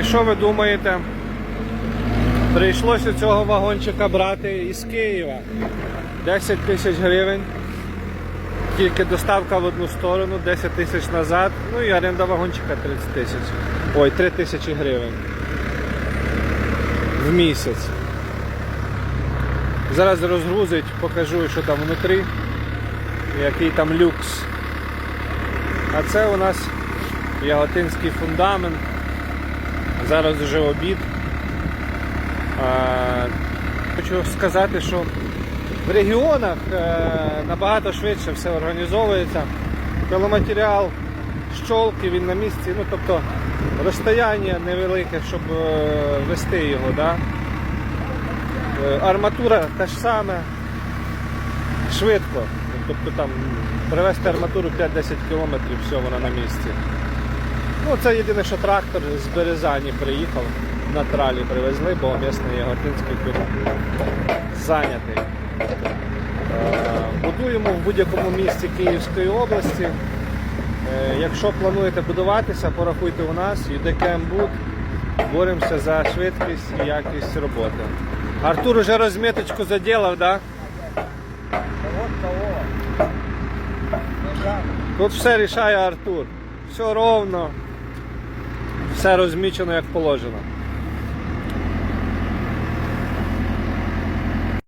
І що ви думаєте? Прийшлося цього вагончика брати із Києва. 10 тисяч гривень. Тільки доставка в одну сторону, 10 тисяч назад, ну і оренда вагончика 30 тисяч. Ой, 3 тисячі гривень. В місяць. Зараз розгрузить, покажу, що там внутрі, який там люкс. А це у нас яготинський фундамент. Зараз вже обід. А, хочу сказати, що в регіонах е, набагато швидше все організовується. Пиломатеріал, щолки, він на місці, ну тобто розстояння невелике, щоб е, вести його. Да? Е, Арматура та ж саме, швидко. Тобто там привезти арматуру 5-10 кілометрів, все, вона на місці. Ну, це єдине, що трактор з Березані приїхав, на тралі привезли, бо місний Яготинський тут зайнятий. Е, Будуємо в будь-якому місці Київської області. Е, Якщо плануєте будуватися, порахуйте у нас, Юдекембуд. Боремося за швидкість і якість роботи. Артур уже розміточку заділав, так? Да? Тут все рішає Артур. Все ровно, все розмічено як положено.